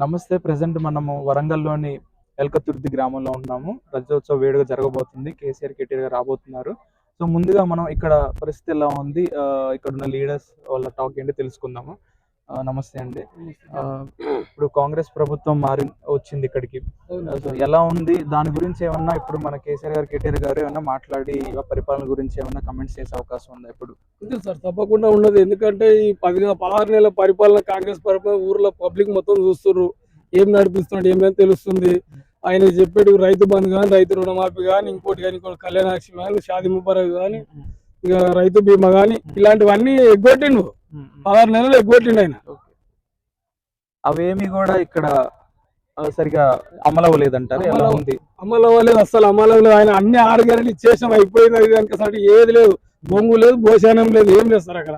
నమస్తే. ప్రజెంట్ మనము వరంగల్లోని ఎల్కతుర్తి గ్రామంలో ఉన్నాము. రజోత్సవ వేడుక జరగబోతుంది. కేసీఆర్ కేటీఆర్ గారు రాబోతున్నారు. సో ముందుగా మనం ఇక్కడ పరిస్థితి ఎలా ఉంది? ఆ, ఇక్కడ ఉన్న లీడర్స్ వాళ్ళ టాక్ ఏంటి తెలుసుకుందాము. నమస్తే అండి. ఇప్పుడు కాంగ్రెస్ ప్రభుత్వం మారి వచ్చింది ఇక్కడికి. సో ఎలా ఉంది? దాని గురించి ఏమన్నా ఇప్పుడు మన కేసీఆర్ గారు కేటీఆర్ గారు ఏమన్నా మాట్లాడి పరిపాలన గురించి ఏమన్నా కమెంట్స్ చేసే అవకాశం ఉందా ఇప్పుడు? ఉంది సార్ తప్పకుండా ఉండదు ఎందుకంటే ఈ పది పదహారు నెలల పరిపాలన కాంగ్రెస్ పరిపాలన ఊర్లో పబ్లిక్ మొత్తం చూస్తున్నారు ఏం నడిపిస్తున్నాడు ఏమేమి తెలుస్తుంది? ఆయన చెప్పాడు రైతు బంధు కానీ రైతు రుణమాఫీ కానీ ఇంకోటి కానీ ఇంకోటి కళ్యాణాక్షి కానీ షాది ముబారక్ కానీ ఇక రైతు బీమా కానీ ఇలాంటివన్నీ ఎగ్గొట్టిండు పదహారు నెలలు ఎగ్గొట్టిండు ఆయన. అవేమి కూడా ఇక్కడ సరిగా అమలు అవ్వలేదంటారు ఎలా ఉంది? అమలు అవ్వలేదు అస్సలు అమలు అవ్వలేదు ఆయన అన్ని ఆరు గ్యారెంటీ ఇచ్చేసాం అయిపోయింది దానికి అసలు ఏది లేదు. బొంగు లేదు భోజనం లేదు ఏం లేదు సార్ అక్కడ.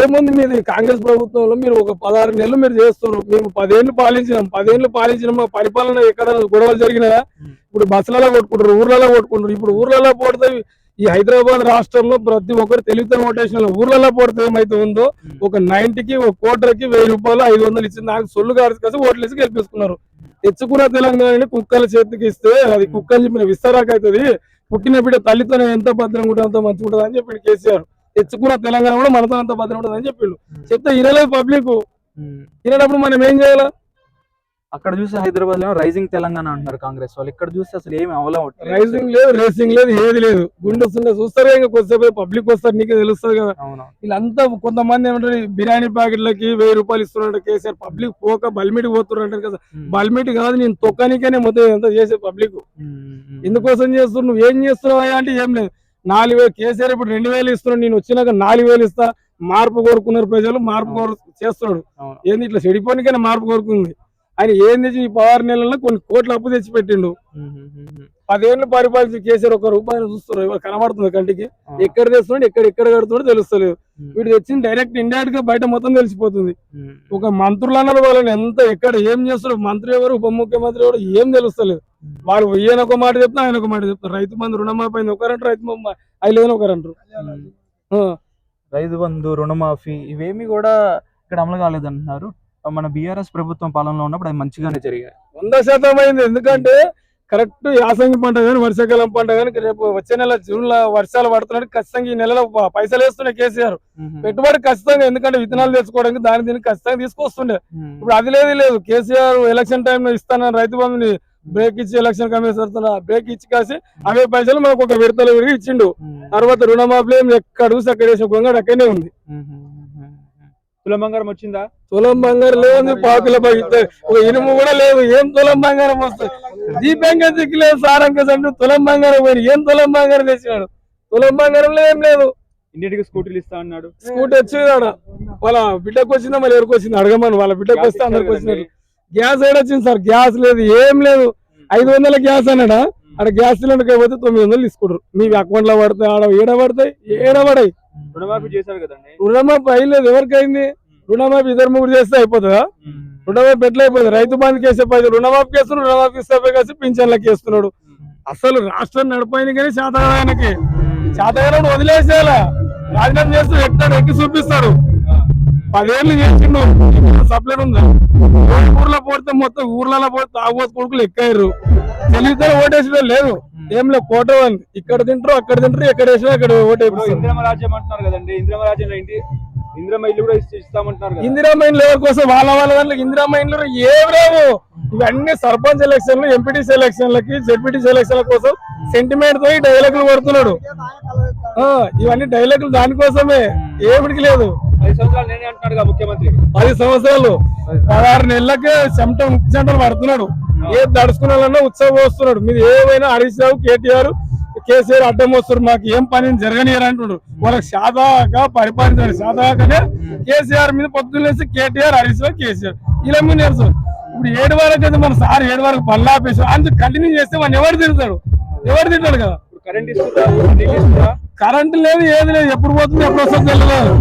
ఏముంది మీది? కాంగ్రెస్ ప్రభుత్వంలో మీరు ఒక పదహారు నెలలు మీరు చేస్తున్నారు. మేము పదేళ్ళు పాలించినాం. పదేళ్ళు పాలించిన మా పరిపాలన ఎక్కడ గొడవలు జరిగినాయా? ఇప్పుడు బస్సులలో కొట్టుకుంటారు ఊర్లలో కొట్టుకుంటారు ఇప్పుడు ఊర్లలో పోతే ఈ హైదరాబాద్ రాష్ట్రంలో ప్రతి ఒక్కరు తెలివితే ఓటేషన్ ఊర్లలో పోతే ఏమైతే ఉందో ఒక నైన్టీకి ఒక కోటర్కి వెయ్యి రూపాయలు ఐదు వందలు ఇచ్చి నాకు సొల్లు కలిసి ఓట్లు వేసి గెలిపిస్తున్నారు తెచ్చుకున్న తెలంగాణని కుక్కల చేతికి ఇస్తే అది కుక్కలు చెప్పిన విస్తరాకు అవుతుంది. పుట్టిన బిడ్డ తల్లితోనే ఎంత భద్రంగా ఉంటుంది అంత మంచిగా ఉంటుంది అని చెప్పిండు కేసీఆర్. తెచ్చుకున్న తెలంగాణ కూడా మనతో అంత భద్రంగా ఉంటుంది అని చెప్పిండు చెప్తే వినలేదు పబ్లిక్. వినేటప్పుడు మనం ఏం చేయాలి? అక్కడ చూస్తే హైదరాబాద్లో రైజింగ్ తెలంగాణ అంటున్నారు కాంగ్రెస్ వాళ్ళు. ఇక్కడ చూస్తే అసలు ఏమి అవలవట్లేదు రైసింగ్ లేదు రేసింగ్ లేదు ఏది లేదు. గుండె వస్తుంటే చూస్తారు ఇంకా కొద్దిసేపు పబ్లిక్ వస్తారు నీకే తెలుస్తుంది కదా. అవును. వీళ్ళంతా కొంతమంది ఏమంటారు బిర్యానీ ప్యాకెట్లకి వెయ్యి రూపాయలు ఇస్తున్నట్టు కేసీఆర్ పబ్లిక్ పోక బల్మిటి పోతున్నారు కదా. బల్మిటి కాదు నేను తొక్కనికనే మొత్తం ఎంత చేసే పబ్లిక్ ఎందుకోసం చేస్తున్నావు నువ్వు ఏం చేస్తున్నావా అంటే ఏం లేదు. నాలుగు వేలు కేసీఆర్ ఇప్పుడు రెండు వేలు ఇస్తున్నాడు నేను వచ్చినాక నాలుగు వేలు ఇస్తా మార్పు కోరుకున్నారు ప్రజలు మార్పు కోరు చేస్తున్నాడు. ఏంది ఇట్లా చెడిపోనికైనా మార్పు కోరుకుంది? ఆయన ఏం తెచ్చి ఈ పదహారు నెలల్లో కొన్ని కోట్ల అప్పు తెచ్చి పెట్టిండు పదేళ్ళు పరిపాలించి కేసీఆర్ ఒక రూపాయలు చూస్తున్నారు. ఇవాళ కనబడుతుంది కంటికి. ఎక్కడ తెస్తున్నాడు ఎక్కడ ఎక్కడ కడుతున్నాడు తెలుస్తలేదు. వీడు తెచ్చింది డైరెక్ట్ ఇండైరెక్ట్గా బయట మొత్తం తెలిసిపోతుంది. ఒక మంత్రులు అన్నారు వాళ్ళని ఎంత ఎక్కడ ఏం చేస్తారు మంత్రి ఎవరు ఉప ముఖ్యమంత్రి ఎవరు ఏం తెలుస్తలేదు. వాళ్ళు ఈయన ఒక మాట చెప్తా ఆయన ఒక మాట చెప్తారు. రైతు రుణమాఫీ అయింది. ఒకరంటారు రైతు బంధు ఐదు ఒకరంటారు. రైతు బంధు రుణమాఫీ ఇవేమి కూడా ఇక్కడ అమలు కాలేదంటున్నారు. మన బీఆర్ఎస్ ప్రభుత్వం పాలనలో ఉన్నప్పుడు అది మంచిగానే జరిగాయి. వంద శాతం అయింది. ఎందుకంటే కరెక్ట్ యాసంగి పంట కానీ వర్షాకాలం పంట కానీ రేపు వచ్చే నెల జూన్లో వర్షాలు పడుతున్నాడు ఖచ్చితంగా ఈ నెలలో పైసలు వేస్తున్నాయి కేసీఆర్. పెట్టుబడి ఖచ్చితంగా ఎందుకంటే విత్తనాలు తెచ్చుకోవడానికి దాని దీనికి ఖచ్చితంగా తీసుకొస్తుండే. ఇప్పుడు అది లేదు లేదు. కేసీఆర్ ఎలక్షన్ టైంలో ఇస్తానని రైతు బంధుని బ్రేక్ ఇచ్చి ఎలక్షన్ కమిషన్ బ్రేక్ ఇచ్చి కాసి అవే పైసలు మనకు ఒక విడతలు విరిగి ఇచ్చిండు. తర్వాత రుణమాఫీ ఎక్కడ చూసి అక్కడ గొంగడు అక్కడనే ఉంది. తులం బంగారం వచ్చిందా? తులం బంగారం లేదు పాకుల ఒక ఇనుము కూడా లేదు ఏం తులం బంగారం వస్తుంది? దీపంగా దిక్కులేదు సారంగా సంటు తులం బంగారం పోయి ఏం తులం బంగారం తెచ్చినాడు? తులం బంగారం లేదు ఏం లేదు. ఇంటికి స్కూటీలు ఇస్తా అన్నాడు? స్కూటీ వచ్చింది ఆడ వాళ్ళ బిడ్డకు వచ్చిందా? మళ్ళీ ఎవరికి వచ్చింది? అడగమని. వాళ్ళ బిడ్డకు వస్తే అందరికి వచ్చినట్టు గ్యాస్ ఏడ వచ్చింది సార్? గ్యాస్ లేదు. ఏం లేదు. ఐదు వందల గ్యాస్ అన్నాడా? ఆడ గ్యాస్ సిలిండర్ పోతే తొమ్మిది వందలు తీసుకుంటారు. మీ అకౌంట్లో పడతాయి ఆడ ఏడ పడతాయి? ఏడ పడాయి రుణమాఫీ చేశారు కదండి. రుణమాఫీ అయ్యలేదు ఎవరికైంది? రుణమాఫీ ఇద్దరు ముగ్గురు చేస్తే అయిపోతుందా? రుణమాఫీ ఎట్లా అయిపోతుంది. రైతు బంధు కేసే పైసలు రుణమాఫీ చేస్తున్నాడు రుణమాఫీ ఇస్తే కలిసి పింఛన్లకి వేస్తున్నాడు అసలు రాష్ట్రం నడిపోయింది కానీ శాతగానికి శాతగానం వదిలేసేయాలా. రాజీనామా చేస్తూ ఎక్కడ ఎక్కి చూపిస్తాడు. పదేళ్ళు చేసిండు. సప్లై ఉందా. ఊర్లో పోతే మొత్తం ఊర్లలో పోతే తాగుబోతు కొడుకులు ఎక్కారు తెలివితే ఓటేసిన లేదు ఏం లేదు కోట ఇక్కడ తింటారు అక్కడ తింటారు ఎక్కడ వేసినా అక్కడ ఓటేపిస్తారు ఇంద్రమ రాజ్యం అంటున్నారు కదండి. ఇంద్రమ ఇంటి ఇంద్రమ ఇల్లు కూడా ఇస్త- ఇస్తామంటున్నారు కదా. ఇందిరా మైన్లు ఎవరి కోసం? వాళ్ళ వాళ్ళ దాంట్లో ఇందిరా మైన్లు ఏం లేవు. ఇవన్నీ సర్పంచ్ ఎలక్షన్లు ఎంపీటీసీ ఎలక్షన్లకి జెడ్పీటీసీ ఎలక్షన్ల కోసం సెంటిమెంట్తో ఈ డైలాగులు కొడుతున్నాడు. ఇవన్నీ డైలాగులు దానికోసమే. ఏమిటికి లేదు. పది సంవత్సరాలు ముఖ్యమంత్రి. పది సంవత్సరాలు. పదహారు నెలలకే చెమట చెమటలు పడుతున్నాడు. ఏ దడుచుకున్నాలన్నా ఉత్సవం వస్తున్నాడు. మీరు ఏమైనా హరీష్ రావు కేటీఆర్ కేసీఆర్ అడ్డం వస్తారు మాకు ఏం పని జరగనియరు అంటున్నాడు. వాళ్ళకి సాదాగా పరిపాలించాడు సాదాగానే కేసీఆర్ మీద పొద్దున్నేసి కేటీఆర్ హరీష్ రావు కేసీఆర్. ఇలా మీద నేర్చుకోరు ఇప్పుడు ఏడు వరకు అయితే మన సార్ ఏడు వరకు పనులు ఆపేసి అంత కంటిన్యూ చేస్తే మన ఎవరు తిడతాడు? ఎవరు తింటాడు కదా? ఇప్పుడు కరెంట్ లేదు ఏది లేదు. ఎప్పుడు పోతుంది ఎప్పుడు వస్తుంది తెలియదు